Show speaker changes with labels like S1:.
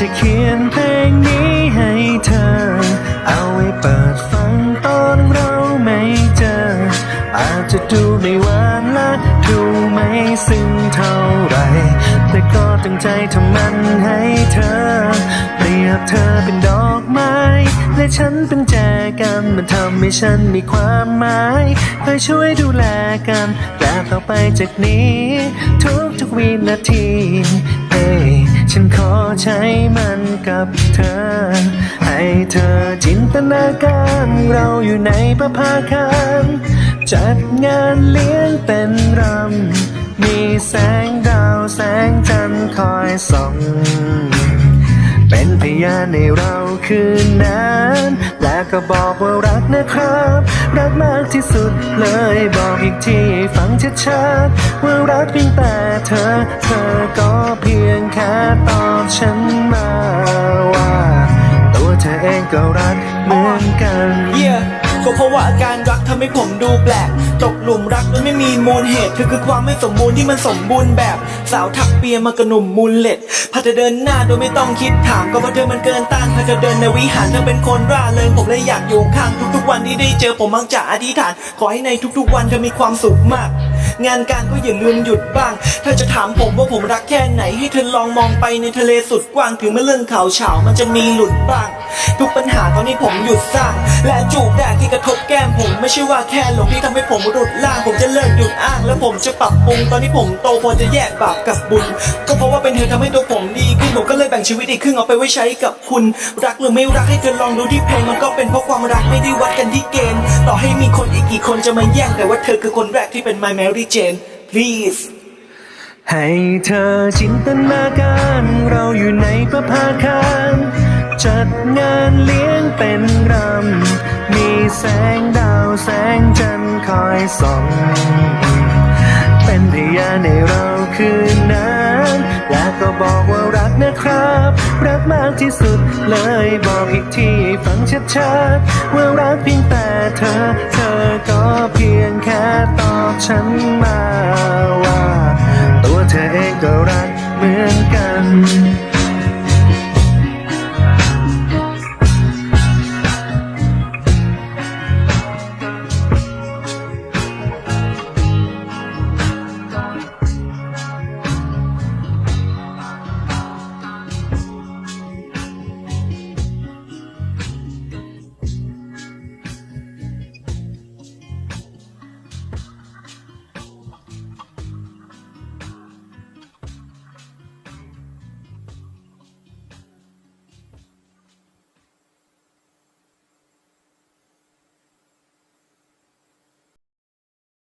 S1: จะเขียนเพลงนี้ให้เธอ เอาไว้เปิดฟังตอนเราไม่เจอ อาจจะดูไม่หวานและดูไม่ซึ้งเท่าไร แต่ก็ตั้งใจทำมันให้เธอ เปรียบเธอเป็นดอกไม้ และฉันเป็นแจกัน มันทำให้ฉันมีความหมายคอยช่วยดูแลกันแต่ต่อไปจากนี้ ทุกทุกวินาทีเอ้ยฉันขอใช้มันกับเธอ ให้เธอจินตนาการเราอยู่ในประภาคารจัดงานเลี้ยงเป็นรำมีแสงดาวแสงจันทร์คอยส่อง เป็นพยานในเราคืนนั้น และก็บอกว่ารักนะครับ รักมากที่สุดเลยบอกอีกทีให้ฟังชัดๆว่ารักเพียงแต่เธอ เธอก็เพียงแค่ตอบฉันมาว่า ตัวเธอเองก็รักเหมือนกัน
S2: yeah. ก็เพราะว่าอาการรักทำให้ผมดูแปลก ตกหลุมรักโดยไม่มีมูลเหตุเธอคือความไม่สมบูรณ์ที่มันสมบูรณ์แบบ สาวถักเปียมากระหนุ่มมูลเล็ดพาเธอเดินหน้าโดยไม่ต้องคิดถามก็เพราะเธอมันเกินต้านพาเธอเดินในวิหารเธอเป็นคนร่าเริงผมเลยอยากอยู่ข้างทุกๆวันที่ได้เจอผมมักจะอธิษฐาน ขอให้ในทุกๆวันเธอมีความสุขมาก งานการก็อย่าลืมหยุดบ้าง ถ้าจะถามผมว่าผมรักแค่ไหน ให้เธอลองมองไปในทะเลสุดกว้างถึงเมื่อเรื่องข่าวเฉามันจะมีหลุดบ้าง ทุกปัญหาตอนนี้ผมหยุดสร้าง และจูบแรกที่กระทบแก้มผม ไม่ใช่ว่าแค่หลงที่ทำให้ผมหลุดล่าง ผมจะเลิกหยุดอ้าง และผมจะปรับปรุงตอนที่ผมโตพอจะแยกบาปกับบุญ ก็เพราะว่าเป็นเธอทำให้ตัวผมดีขึ้นผมก็เลยแบ่งชีวิตอีกครึ่งเอาไปไว้ใช้กับคุณ รักหรือไม่รักให้เธอลองดูที่เพลงมันก็เป็นเพราะความรักไม่ได้วัดกันที่เกณฑ์ต่อให้มีคนอีกกี่คนจะมาแย่งแต่ว่าเธอคือคนแรกที่เป็น my Mary Jane please
S1: ให้เธอจินตนาการเราอยู่ในประภาคารจัดงานเลี้ยงเป็นรำ มีแสงดาวแสงจันทร์คอยส่อง เป็นพยานในเราคืนนั้น และก็บอกว่ารักนะครับ รักมากที่สุดเลยบอกอีกทีให้ฟังชัดๆ ว่ารักเพียงแต่เธอ เธอก็เพียงแค่ตอบฉันมา เธอเองก็รักเหมือนกัน